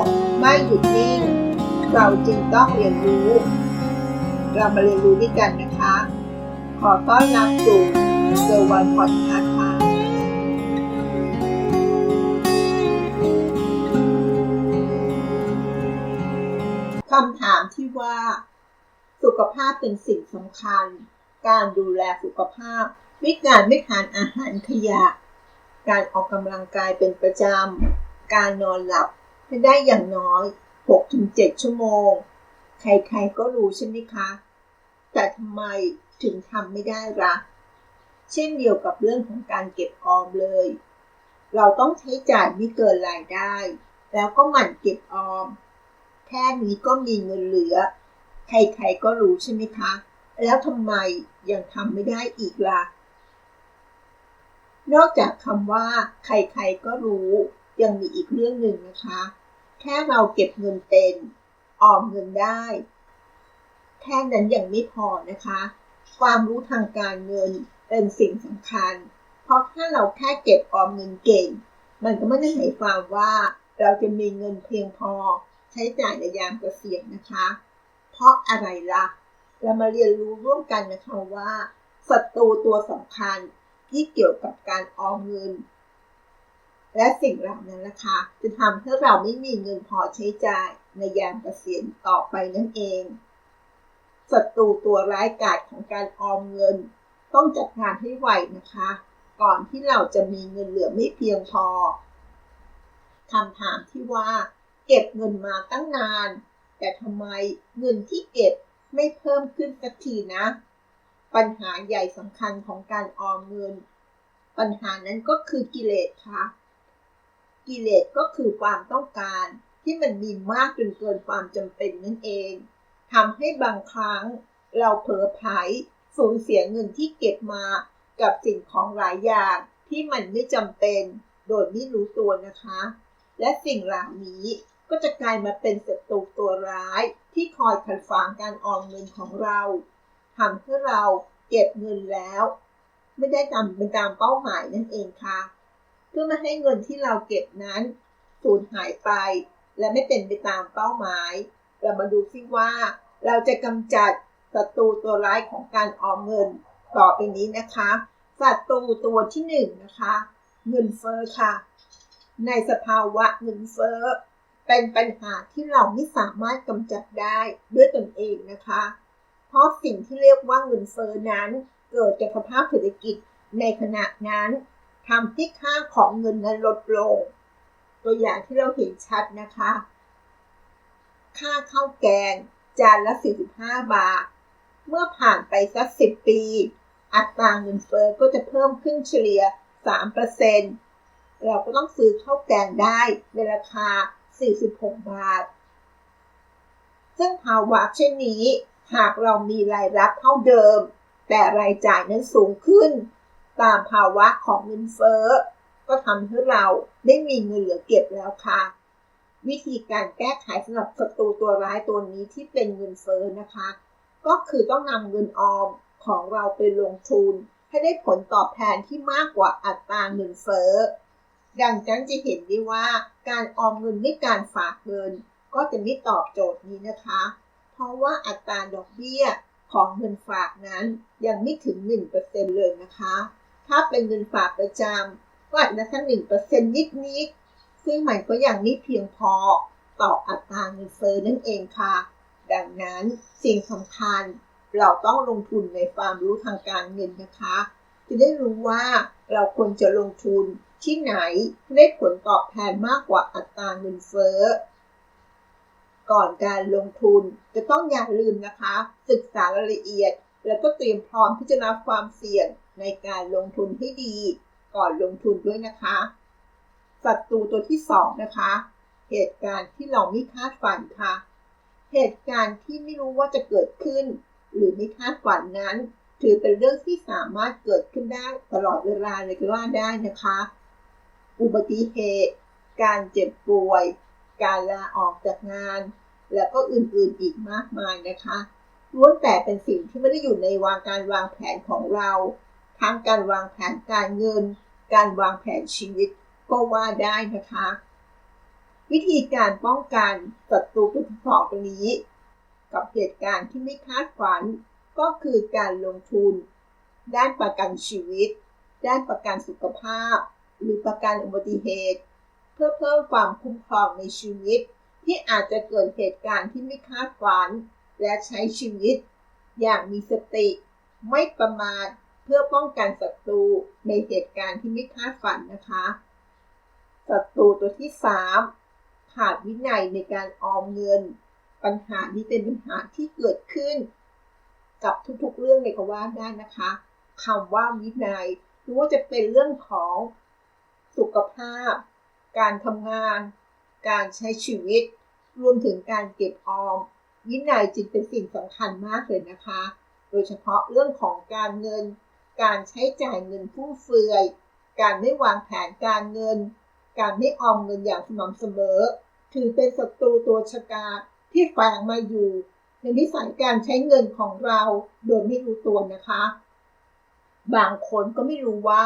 กไม่หยุดนิ่ง เราจึงต้องเรียนรู้ เรามาเรียนรู้ด้วยกันนะคะ ขอต้อนรับสู่เซอร์วันพอดคาส์ค่ะคำถามที่ว่า สุขภาพเป็นสิ่งสำคัญ การดูแลสุขภาพด้วยการไม่ทานอาหารขยะ การออกกำลังกายเป็นประจำ การนอนหลับ ให้ได้อย่างน้อย 6-7 ชั่วโมง ใครๆก็รู้ใช่ไหมคะ แต่ทำไมถึงทำไม่ได้ละ่ะ เช่นเดียวกับเรื่องของการเก็บออมเลย เราต้องใช้จ่ายไม่เกินรายได้ แล้วก็หมั่นเก็บออม แค่นี้ก็มีเงินเหลือ ใครๆก็รู้ใช่ไหมคะ แล้วทำไมยังทำไม่ได้อีกล่ะ นอกจากคำว่า ใครๆก็รู้ยังมีอีกเรื่องหนึ่งนะคะ แค่เราเก็บเงินเป็นออมเงินได้ แค่นั้นยังไม่พอนะคะ ความรู้ทางการเงินเป็นสิ่งสำคัญ เพราะถ้าเราแค่เก็บออมเงินเก่ง มันก็ไม่ได้หมายความว่าเราจะมีเงินเพียงพอใช้จ่ายในยามเกษียณนะคะ เพราะอะไรล่ะ เรามาเรียนรู้ร่วมกันนะคะว่าศัตรูตัวสำคัญที่เกี่ยวกับการออมเงิน และสิ่งเหล่านั้นนะคะ จะทำให้เราไม่มีเงินพอใช้จ่ายในยามเกษียณต่อไปนั่นเองศัตรูตัวร้ายกาจของการออมเงิน ต้องจัดการให้ไวนะคะ ก่อนที่เราจะมีเงินเหลือไม่เพียงพอคำถามที่ว่า เก็บเงินมาตั้งนาน แต่ทำไมเงินที่เก็บไม่เพิ่มขึ้นสักทีนะ ปัญหาใหญ่สำคัญของการออมเงิน ปัญหานั้นก็คือกิเลสค่ะ กิเลสก็คือความต้องการ ที่มันมีมากจนเกินความจำเป็นนั่นเองทำให้บางครั้ง เราเผลอไผลสูญเสียเงินที่เก็บมา กับสิ่งของหลายอย่างที่มันไม่จำเป็น โดยไม่รู้ตัวนะคะ และสิ่งเหล่านี้ก็จะกลายมาเป็นศัตรูตัวร้ายที่คอยขัดขวางการออมเงินของเราทำให้เราเก็บเงินแล้ว ไม่ได้ทำเป็นตามเป้าหมายนั่นเองค่ะ เพื่อไม่ให้เงินที่เราเก็บนั้นสูญหายไป และไม่เป็นไปตามเป้าหมาย เรามาดูซิว่า เราจะกำจัดศัตรูตัวร้ายของการออมเงินต่อไปนี้นะคะศัตรูตัวที่หนึ่งนะคะ เงินเฟ้อค่ะ ในสภาวะเงินเฟ้อเป็นปัญหาที่เราไม่สามารถกำจัดได้ด้วยตนเองนะคะ เพราะสิ่งที่เรียกว่าเงินเฟ้อนั้น เกิดจากสภาพเศรษฐกิจในขณะนั้น ทำให้ค่าของเงินนั้นลดลง ตัวอย่างที่เราเห็นชัดนะคะ ค่าข้าวแกงจานละ 45 บาท เมื่อผ่านไปสัก 10 ปี อัตราเงินเฟ้อก็จะเพิ่มขึ้นเฉลี่ย3%เราก็ต้องซื้อข้าวแกงได้ในราคา 46 บาท ซึ่งภาวะเช่นนี้ หากเรามีรายรับเท่าเดิม แต่รายจ่ายนั้นสูงขึ้น ตามภาวะของเงินเฟ้อ ก็ทำให้เราได้มีเงินเหลือเก็บแล้วค่ะ วิธีการแก้ไขสำหรับศัตรูตัวร้ายตัวนี้ที่เป็นเงินเฟ้อนะคะ ก็คือต้องนำเงินออมของเราไปลงทุน ให้ได้ผลตอบแทนที่มากกว่าอัตราเงินเฟ้อ ดังนั้นจะเห็นได้ว่าการออมเงินด้วยการฝากเงิน ก็จะไม่ตอบโจทย์นี้นะคะ เพราะว่าอัตราดอกเบี้ยของเงินฝากนั้นยังไม่ถึง 1%เลยนะคะ ถ้าเป็นเงินฝากประจำก็อาจจะแค่1%นิดๆซึ่งมันก็ยังไม่เพียงพอต่ออัตราเงินเฟ้อนั่นเองค่ะ ดังนั้นสิ่งสำคัญเราต้องลงทุนในความรู้ทางการเงินนะคะ จะได้รู้ว่าเราควรจะลงทุนที่ไหนได้ผลตอบแทนมากกว่าอัตราเงินเฟ้อ ก่อนการลงทุนจะต้องอย่าลืมนะคะ ศึกษารายละเอียด แล้วก็เตรียมพร้อมพิจารณาความเสี่ยงในการลงทุนให้ดีก่อนลงทุนด้วยนะคะศัตรูตัวที่สองนะคะ เหตุการณ์ที่เราไม่คาดฝันค่ะ เหตุการณ์ที่ไม่รู้ว่าจะเกิดขึ้น หรือไม่คาดฝันนั้น ถือเป็นเรื่องที่สามารถเกิดขึ้นได้ตลอดเวลาเลยก็ว่าได้นะคะ อุบัติเหตุ การเจ็บป่วย การลาออกจากงาน แล้วก็อื่นๆอีกมากมายนะคะ ล้วนแต่เป็นสิ่งที่ไม่ได้อยู่ในวางการวางแผนของเรา ทั้งการวางแผนการเงิน การวางแผนชีวิตก็ว่าได้นะคะ วิธีการป้องกันศัตรูตัวที่สองตรงนี้ กับเหตุการณ์ที่ไม่คาดฝัน ก็คือการลงทุน ด้านประกันชีวิต ด้านประกันสุขภาพ หรือประกันอุบัติเหตุ เพื่อเพิ่มความคุ้มครองในชีวิต ที่อาจจะเกิดเหตุการณ์ที่ไม่คาดฝัน และใช้ชีวิต อย่างมีสติ ไม่ประมาทเพื่อป้องกันศัตรูในเหตุการณ์ที่ไม่คาดฝันนะคะศัตรูตัวที่ 3 ขาดวินัยในการออมเงิน ปัญหานี้เป็นปัญหาที่เกิดขึ้น กับทุกๆเรื่องในกว่าได้นะคะคำว่าวินัยไม่ว่าจะเป็นเรื่องของสุขภาพ การทำงาน การใช้ชีวิต รวมถึงการเก็บออม วินัยจึงเป็นสิ่งสำคัญมากเลยนะคะ โดยเฉพาะเรื่องของการเงิน การใช้จ่ายเงินฟุ่มเฟือย การไม่วางแผนการเงิน การไม่ออมเงินอย่างสม่ำเสมอ ถือเป็นศัตรูตัวชะกาที่แฝงมาอยู่ ในนิสัยการใช้เงินของเราโดยไม่รู้ตัวนะคะ บางคนก็ไม่รู้ว่า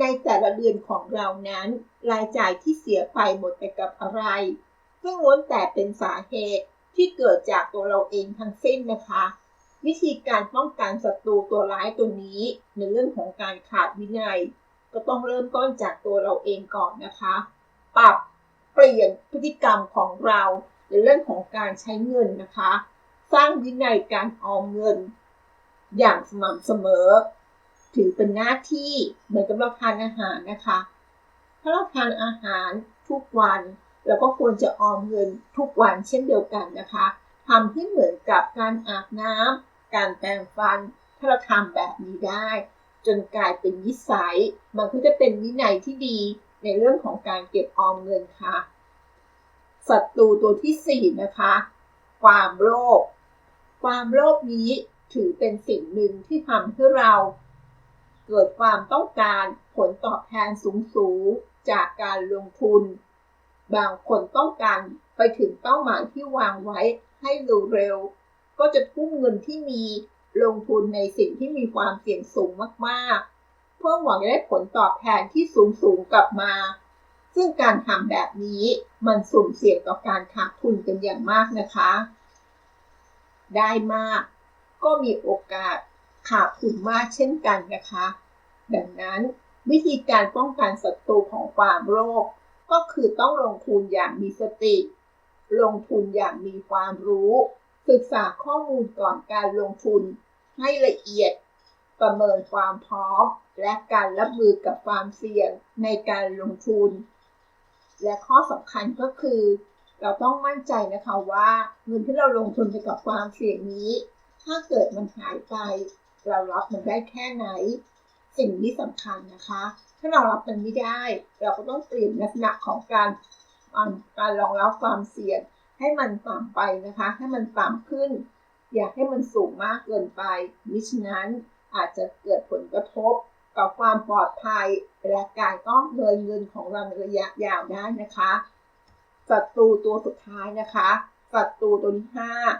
ในแต่ละเดือนของเรานั้น รายจ่ายที่เสียไปหมดไปกับอะไร ซึ่งล้วนแต่เป็นสาเหตุ ที่เกิดจากตัวเราเองทั้งสิ้นนะคะ วิธีการป้องกันศัตรูตัวร้ายตัวนี้ ในเรื่องของการขาดวินัย ก็ต้องเริ่มต้นจากตัวเราเองก่อนนะคะ ปรับเปลี่ยนพฤติกรรมของเราในเรื่องของการใช้เงินนะคะ สร้างวินัยการออมเงิน อย่างสม่ำเสมอ ถือเป็นหน้าที่เหมือนกับเราทานอาหารนะคะ ถ้าเราทานอาหารทุกวัน เราก็ควรจะออมเงินทุกวันเช่นเดียวกันนะคะทำให้เหมือนกับการอาบน้ำการแปรงฟัน ถ้าเราทำแบบนี้ได้ จนกลายเป็นนิสัย มันก็จะเป็นวินัยที่ดีในเรื่องของการเก็บออมเงินค่ะศัตรูตัวที่ 4 นะคะ ความโลภความโลภนี้ถือเป็นสิ่งหนึ่งที่ทำให้เรา เกิดความต้องการผลตอบแทนสูงสูงจากการลงทุน บางคนต้องการไปถึงเป้าหมายที่วางไว้ให้เร็วๆก็จะทุ่มเงินที่มีลงทุนในสิ่งที่มีความเสี่ยงสูงมากๆ เพื่อหวังได้ผลตอบแทนที่สูงสูงกลับมา ซึ่งการทำแบบนี้มันสุ่มเสี่ยงต่อการขาดทุนเป็นอย่างมากนะคะ ได้มาก ก็มีโอกาสขาดทุนมากเช่นกันนะคะ ดังนั้นวิธีการป้องกันศัตรูของความโลภ ก็คือต้องลงทุนอย่างมีสติ ลงทุนอย่างมีความรู้ ศึกษาข้อมูลก่อนการลงทุน ให้ละเอียด ประเมินความพร้อม และการรับมือกับความเสี่ยงในการลงทุน และข้อสำคัญก็คือ เราต้องมั่นใจนะคะว่าเงินที่เราลงทุนไปกับความเสี่ยงนี้ ถ้าเกิดมันหายไป เรารับมันได้แค่ไหน สิ่งนี้สำคัญนะคะ ถ้าเรารับมันไม่ได้ เราก็ต้องเปลี่ยนลักษณะของการการรองรับความเสี่ยง ให้มันต่ำไปนะคะ ให้มันต่ำขึ้น อยากให้มันสูงมากเกินไปมิฉะนั้นอาจจะเกิดผลกระทบกับความปลอดภัยและการก้องเงินเงินของเราในระยะยาวได้นะคะศัตรูตัวสุดท้ายนะคะศัตรูตัวที่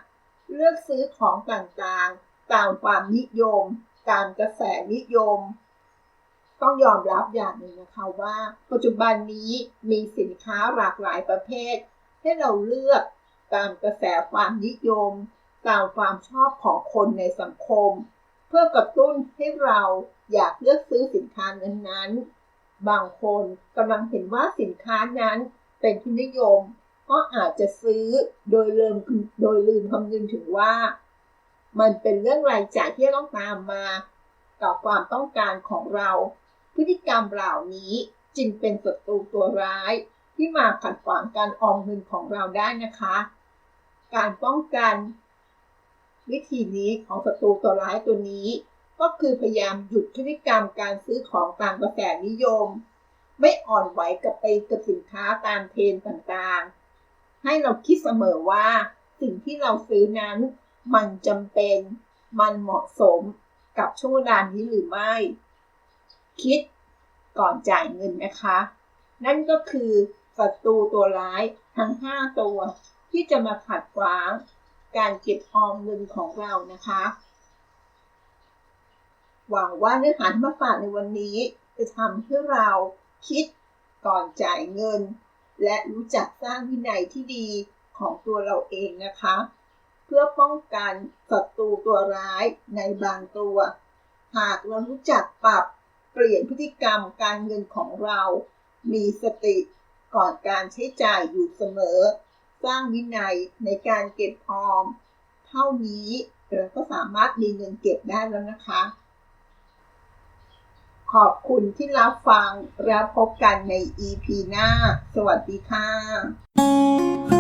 5เลือกซื้อของต่างๆ ตามความนิยม ตามกระแสนิยม ต้องยอมรับอย่างหนึ่งนะคะว่า ปัจจุบันนี้มีสินค้าหลากหลายประเภท ให้เราเลือกตามกระแสความนิยม ตามความชอบของคนในสังคม เพื่อกระตุ้นให้เราอยากเลือกซื้อสินค้านั้นๆ บางคนกำลังเห็นว่าสินค้านั้นเป็นที่นิยม ก็อาจจะซื้อโดยลืมโดยลืมคำนึงถึงว่า มันเป็นเรื่องรายจ่ายที่ต้องตามมา ต่อความต้องการของเรา พฤติกรรมเหล่านี้จึงเป็นศัตรูตัวร้ายที่มาขัดขวางการออมเงินของเราได้นะคะ การป้องกัน วิธีนี้ของศัตรูตัวร้ายตัวนี้ ก็คือพยายามหยุดพฤติกรรมการซื้อของตามกระแสนิยม ไม่อ่อนไหวกับไปกับสินค้าตามเทรนต่างๆ ให้เราคิดเสมอว่าสิ่งที่เราซื้อนั้น มันจำเป็น มันเหมาะสมกับช่วงเวลานี้หรือไม่ คิดก่อนจ่ายเงินนะคะ นั่นก็คือศัตรูตัวร้ายทั้ง 5 ตัว ที่จะมาขัดขวาง การเก็บออมเงินของเรานะคะ หวังว่าเนื้อหาที่มาฝากในวันนี้ จะทำให้เราคิดก่อนจ่ายเงิน และรู้จักสร้างวินัยที่ดีของตัวเราเองนะคะ เพื่อป้องกันศัตรูตัวร้ายในบางตัว หากเรารู้จักปรับ เปลี่ยนพฤติกรรมการเงินของเรา มีสติก่อนการใช้จ่ายอยู่เสมอ สร้างวินัยในการเก็บออม เท่านี้เราก็สามารถมีเงินเก็บได้แล้วนะคะ ขอบคุณที่รับฟัง แล้วพบกันใน EP หน้า สวัสดีค่ะ